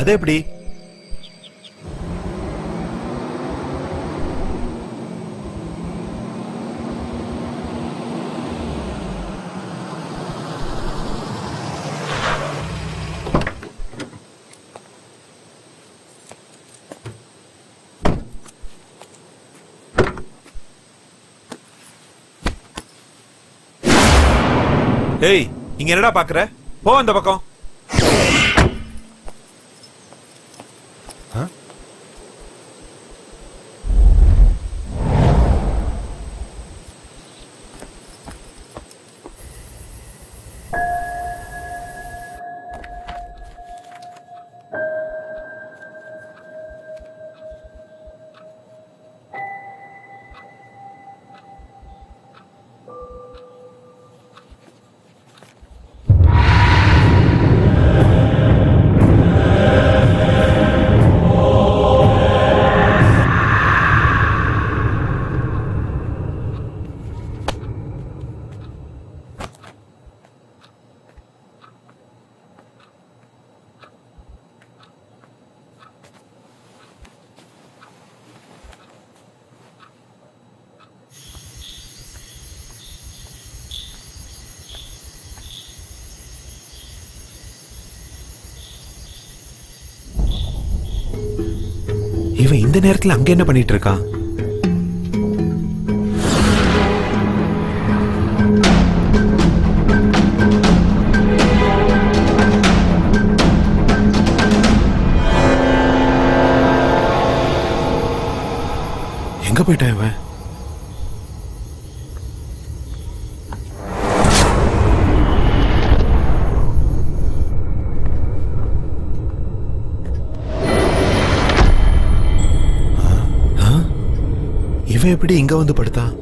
அது எப்படி? ஏய் இங்க என்னடா பாக்குற? போ அந்த பக்கம். இவன் இந்த நேரத்துல அங்க என்ன பண்ணிட்டு இருக்கான் எங்க போயிட்டான் இவன்? இவன் எப்படி இங்க வந்து படுத்தான்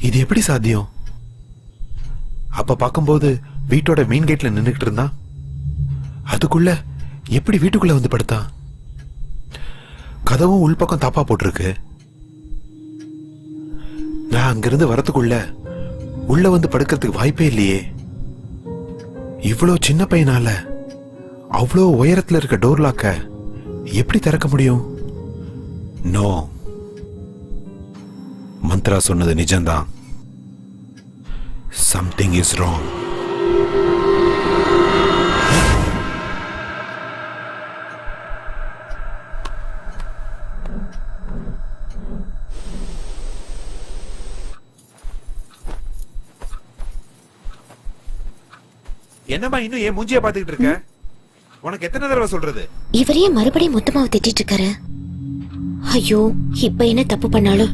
இது எப்படி சாத்தியம்? அப்ப பார்க்கும்போது வீட்டோட மெயின் கேட்ல நின்றுகிட்டு இருந்தான் அதுக்குள்ள எப்படி வீட்டுக்குள்ள வந்து படுத்தான் கதவும் உள்பக்கம் தாப்பா போட்டிருக்கு. நான் அங்கிருந்து வரத்துக்குள்ள உள்ள வந்து படுக்கிறதுக்கு வாய்ப்பே இல்லையே. இவ்வளோ சின்ன பையனால அவ்வளோ உயரத்தில் இருக்க டோர் லாக்க எப்படி திறக்க முடியும்? நோ மந்த்ரா சொன்னது நிஜம்தான். சம்திங் இஸ் ராங் என்னம்மா இன்னும் ஏன் மூஞ்சிய பாத்துக்கிட்டு இருக்க? உனக்கு எத்தனை தடவை சொல்றது? இவரையே மறுபடியும் மொத்தமாவை திட்டிட்டு இருக்காரு ஐயோ இப்ப என்ன தப்பு பண்ணாலும்?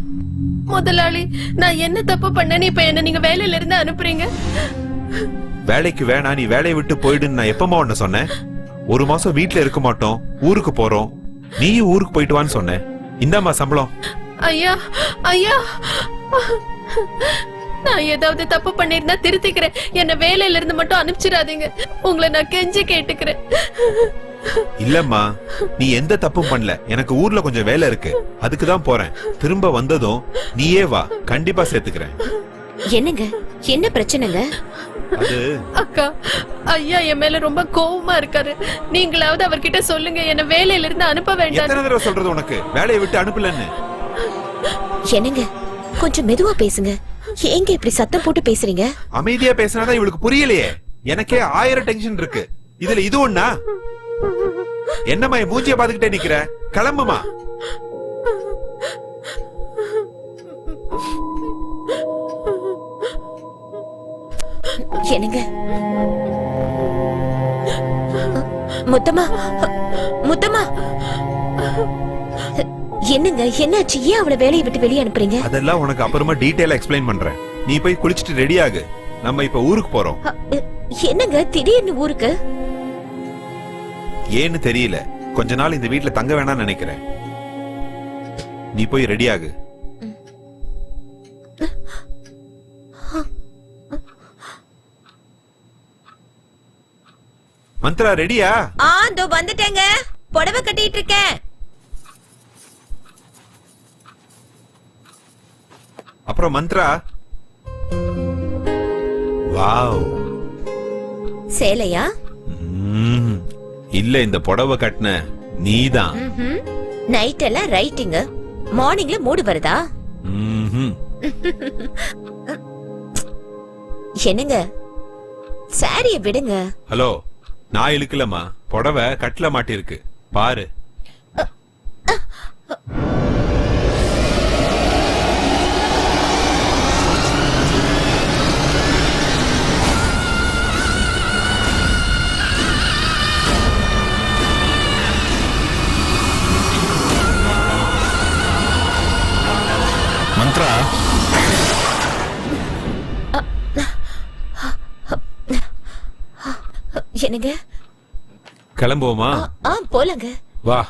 முதலாளி நான் என்ன தப்பு பண்ணேன்னு இப்ப என்ன நீங்க வேலையில இருந்து அனுப்புறீங்க? வேலைக்கு வேணாம் நீ வேலையை விட்டு போயிடுன்னு நான் எப்பமா உன்ன சொன்னேன்? ஒரு மாசம் வீட்ல இருக்க மாட்டோம் ஊருக்கு போறோம். நீயும் ஊருக்கு போயிட்டு வான்னு சொன்னேன். இந்தாம்மா சம்பளம். ஐயா ஐயா. நான் ஏதாவது தப்பு பண்ணிருந்தா திருத்திக்கிறேன். என்ன வேலையில இருந்து மட்டும் அனுப்பிச்சிடாதீங்க. உங்களை நான் கெஞ்சி கேட்டுக்கிறேன். இல்லம்மா நீ எந்த தப்பும் பண்ணல. எனக்கு ஊர்ல கொஞ்சம் வேலை இருக்கு. அதுக்கு தான் போறேன். திரும்ப வந்ததும் நீயே வா. கண்டிப்பா சேர்த்துக்கிறேன். என்னங்க? என்ன பிரச்சனைங்க? அது அக்கா ஐயா என் மேல ரொம்ப கோவமா இருக்காரு. நீங்களாவது அவர்கிட்ட சொல்லுங்க. என்ன வேலையில இருந்து அனுப்ப வேண்டாம் எத்தனை தடவை சொல்றது உனக்கு? வேலையை விட்டு அனுப்பலன்னு. என்னங்க? கொஞ்சம் மெதுவா பேசுங்க. ஏங்க இப்படி சத்தம் போட்டு பேசுறீங்க? அமைதியா பேசினாதான் இவளுக்கு புரியலையே. எனக்கே ஆயிரம் டென்ஷன் இருக்கு. இதுல இது ஒண்ணா? என்னம்மா என் மூஞ்சிய பாத்துக்கிட்டே நிக்கிற? கிளம்புமா? என்னங்க? முத்தமா முத்தமா என்னங்க என்னாச்சு? ஏன் அவளை வேலையை விட்டு வெளியே அனுப்புறீங்க? அதெல்லாம் உனக்கு அப்புறமா டீடைலா எக்ஸ்பிளைன் பண்றேன். நீ போய் குளிச்சிட்டு ரெடி ஆகு. நம்ம இப்ப ஊருக்கு போறோம். என்னங்க திடீர்னு ஊருக்கு? ஏன்னு தெரியல. கொஞ்ச நாள் இந்த வீட்ல தங்க வேணாம்னு நினைக்கிறேன். நீ போய் ரெடி ஆகு. மந்த்ரா ரெடியா ஆ இதோ வந்துட்டேங்க. புடவை கட்டிட்டு இருக்கேன். அப்புறம் மந்த்ரா? வாவ். சேலையா? ம்ம். இல்ல இந்த புடவை கட்டின நீதான். நைட் எல்லாம் ரைட்டிங் மார்னிங்ல மூடு வருதா? ம்ஹும். என்னங்க? சாரிய விடுங்க. ஹலோ நான் இழுக்கலம்மா. புடவை கட்டில மாட்டிருக்கு பாரு. மந்த்ரா? என்னங்க? கிளம்புவோமா? ஆ போலங்க. வா.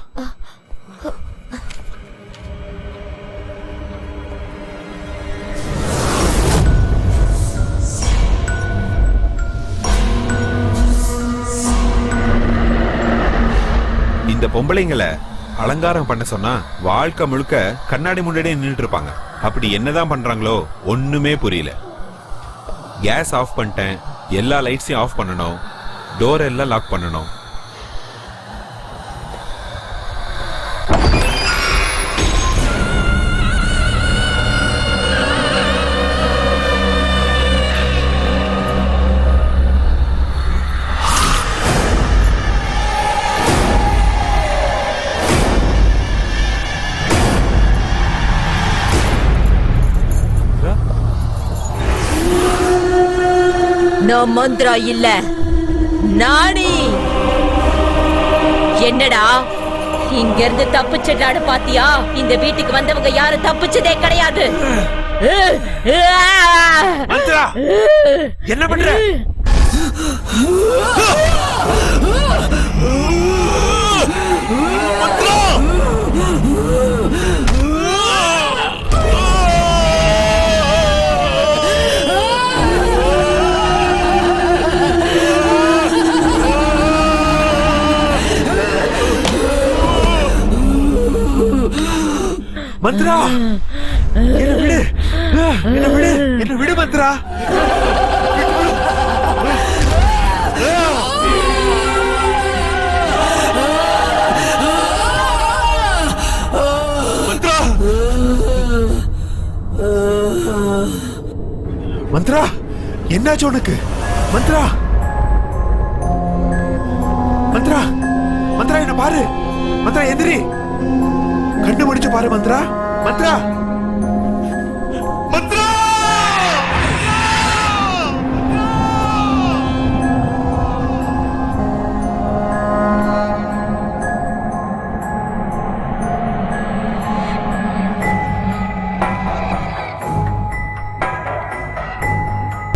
இந்த பொம்பளைங்களை அலங்காரம் பண்ண சொன்னா வாழ்க்கை முழுக்க கண்ணாடி முன்னாடியே நின்றுட்டு இருப்பாங்க. அப்படி என்னதான் பண்றாங்களோ ஒண்ணுமே புரியல. கேஸ் ஆஃப் பண்ணிட்டேன். எல்லா லைட்ஸையும் ஆஃப் பண்ணணும். டோர் எல்லாம் லாக் பண்ணணும். நான் மந்த்ரா இல்ல. நானி! என்னடா? இங்க இருந்து தப்பிச்சிட்டாடு பாத்தியா? இந்த வீட்டுக்கு வந்தவங்க யாரும் தப்பிச்சதே கிடையாது. என்ன பண்ற? மந்த்ரா! என்ன விடு. என்ன விடு. என்ன விடு மந்த்ரா. மந்த்ரா! என்னாச்சு உனக்கு? மந்த்ரா! மந்த்ரா! மந்த்ரா என்ன பாரு. மந்த்ரா எந்திரி. கண்ணு முடிச்சு பாரு மந்த்ரா மந்த்ரா